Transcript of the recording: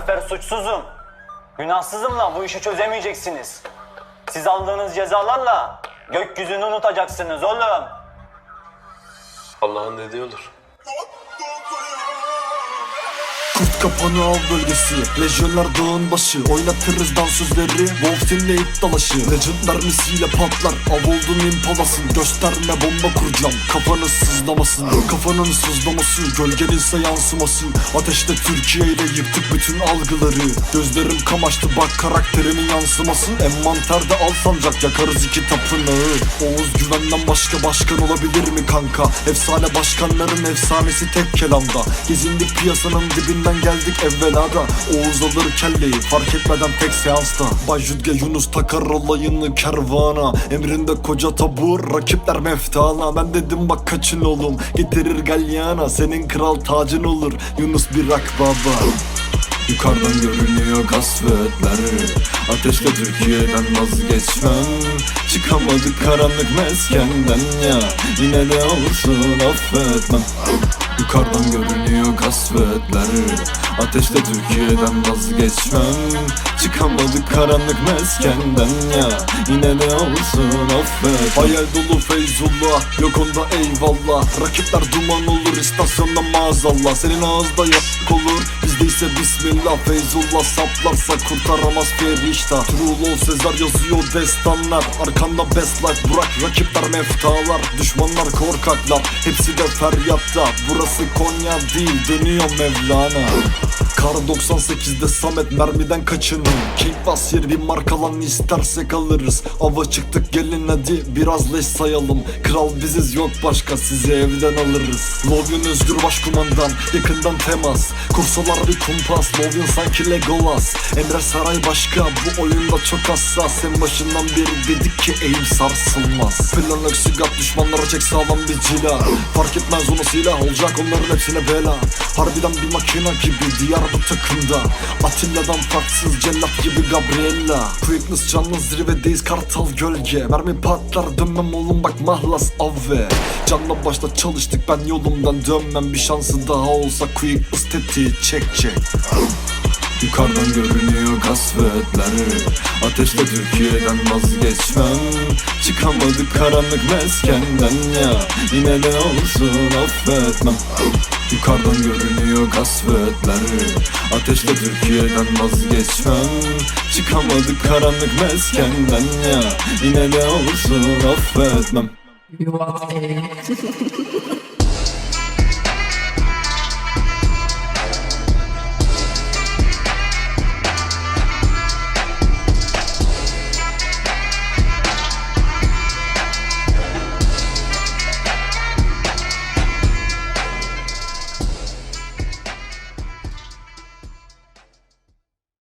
sefer suçsuzum. Günahsızımla bu işi çözemeyeceksiniz. Siz aldığınız cezalarla gökyüzünü unutacaksınız oğlum. Allah'ın dediği olur. Kurt kapanı av bölgesi. Lejyonlar dağın başı. Oynatırız dansözleri. Wolf'inle ip dalaşı. Legend mermisiyle patlar. Av oldun impalasın. Gösterme bomba kuracağım. Kafanız sızlamasın. Kafanın sızlaması. Gölgeninse yansıması Ateşte Türkiye ile yıktık bütün algıları. Gözlerim kamaştı. Bak karakterimin yansıması. Envanterde al sancak. Yakarız iki tapınağı Oğuz güvenden başka başkan olabilir mi kanka? Efsane başkanların efsanesi tek kelamda. Gezindik piyasanın dibinden geldik evvelada Oğuz alır kelleyi fark etmeden tek seansta. Bay Yunus takar olayını kervana. Emrinde koca tabur rakipler meftana. Ben dedim bak kaçın oğlum getirir galyana. Senin kral tacın olur Yunus bir akbaba Yukarıdan görünüyor kasvetler Ateşte Türkiye'den vazgeçmem. Çıkamadık karanlık meskenden ya. Yine de olsun affetmem. Yukarıdan görünüyor kasvetler Ateşte Türkiye'den vazgeçmem. Çıkamadık karanlık meskenden ya. Yine de olsun affet Hayal dolu Feyzullah Yok onda eyvallah. Rakipler duman olur istasyonda maazallah. Senin ağızda yak olur Bizde ise bismillah Feyzullah saplarsa kurtaramaz Ferişta. True Love Sezar yazıyor destanlar Arkanda best life Burak rakipler meftalar. Düşmanlar korkaklar Hepsi de feryatta. Burası Konya değil dönüyor Mevlana. Kar 98'de Samet mermiden kaçının King Basir bir markalan istersek alırız Ava çıktık gelin hadi biraz leş sayalım. Kral biziz yok başka sizi evden alırız. Lovyon özgür başkumandan yakından temas. Kursalar bir kumpas Lovyon sanki Legolas. Emre Saray başka bu oyunda çok hassas. En başından beri dedik ki eğim sarsılmaz. Plan öksügat düşmanlara çek sağlam bir cila. Fark etmez onu silah olacak onların hepsine bela. Harbiden bir makina gibi diyar bu takımda. Atilla'dan farksız cellat gibi Gabriella. Quickness canlı zirvedeyiz kartal gölge. Mermi patlar dönmem oğlum bak mahlas avve. Canla başla çalıştık ben yolumdan dönmem. Bir şansı daha olsa Quickness tetiği çek çek Yukarıdan görünüyor kasvetler Ateşte Türkiye'den vazgeçmem. Çıkamadık karanlık meskenden ya. Yine de olsun affetmem. Yukarıdan görünüyor kasvetler Ateşte Türkiye'den vazgeçmem. Çıkamadık karanlık meskenden ya. Yine de olsun affetmem. You want a